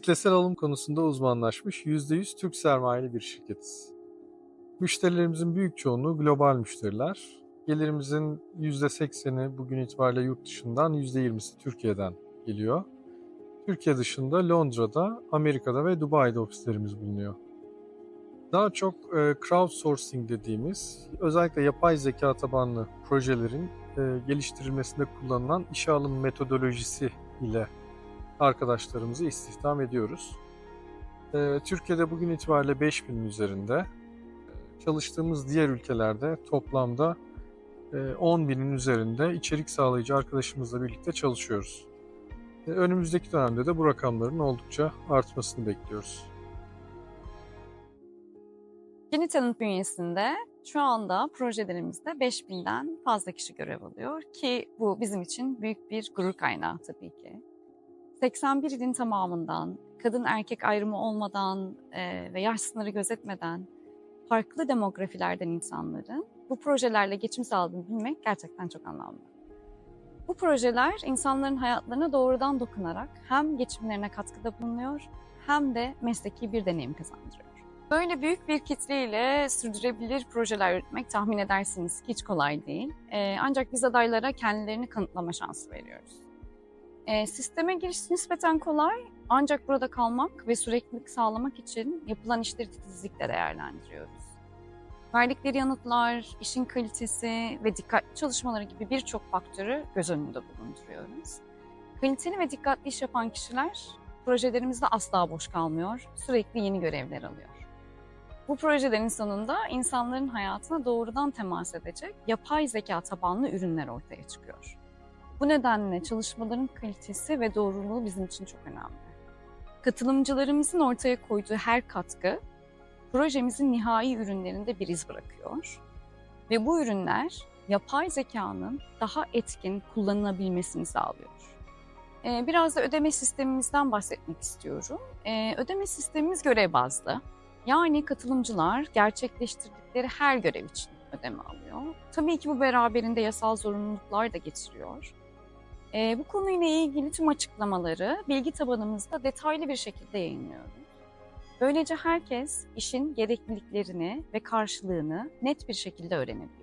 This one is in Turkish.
Kitlesel alım konusunda uzmanlaşmış %100 Türk sermayeli bir şirketiz. Müşterilerimizin büyük çoğunluğu global müşteriler. Gelirimizin %80'i bugün itibariyle yurt dışından, %20'si Türkiye'den geliyor. Türkiye dışında Londra'da, Amerika'da ve Dubai'de ofislerimiz bulunuyor. Daha çok e, crowdsourcing dediğimiz, özellikle yapay zeka tabanlı projelerin e, geliştirilmesinde kullanılan işe alım metodolojisi ile arkadaşlarımızı istihdam ediyoruz. E, Türkiye'de bugün itibariyle 5000'in üzerinde, e, çalıştığımız diğer ülkelerde toplamda e, 10 binin üzerinde içerik sağlayıcı arkadaşımızla birlikte çalışıyoruz. E, Önümüzdeki dönemde de bu rakamların oldukça artmasını bekliyoruz. Yeni Talent bünyesinde şu anda projelerimizde 5000'den fazla kişi görev alıyor ki bu bizim için büyük bir gurur kaynağı tabii ki. 81 ilin tamamından, kadın erkek ayrımı olmadan e, ve yaş sınırı gözetmeden farklı demografilerden insanların bu projelerle geçim sağladığını bilmek gerçekten çok anlamlı. Bu projeler insanların hayatlarına doğrudan dokunarak hem geçimlerine katkıda bulunuyor hem de mesleki bir deneyim kazandırıyor. Böyle büyük bir kitleyle sürdürülebilir projeler yürütmek tahmin edersiniz ki hiç kolay değil. Ee, ancak biz adaylara kendilerini kanıtlama şansı veriyoruz. Ee, sisteme giriş nispeten kolay ancak burada kalmak ve süreklilik sağlamak için yapılan işleri titizlikle değerlendiriyoruz. Verdikleri yanıtlar, işin kalitesi ve dikkatli çalışmaları gibi birçok faktörü göz önünde bulunduruyoruz. Kaliteli ve dikkatli iş yapan kişiler projelerimizde asla boş kalmıyor, sürekli yeni görevler alıyor. Bu projelerin sonunda insanların hayatına doğrudan temas edecek yapay zeka tabanlı ürünler ortaya çıkıyor. Bu nedenle çalışmaların kalitesi ve doğruluğu bizim için çok önemli. Katılımcılarımızın ortaya koyduğu her katkı projemizin nihai ürünlerinde bir iz bırakıyor. Ve bu ürünler yapay zekanın daha etkin kullanılabilmesini sağlıyor. Ee, Biraz da ödeme sistemimizden bahsetmek istiyorum. Ee, Ödeme sistemimiz görev bazlı. Yani katılımcılar gerçekleştirdikleri her görev için ödeme alıyor. Tabii ki bu beraberinde yasal zorunluluklar da getiriyor. Ee, bu konuyla ilgili tüm açıklamaları bilgi tabanımızda detaylı bir şekilde yayınlıyoruz. Böylece herkes işin gerekliliklerini ve karşılığını net bir şekilde öğrenebilir.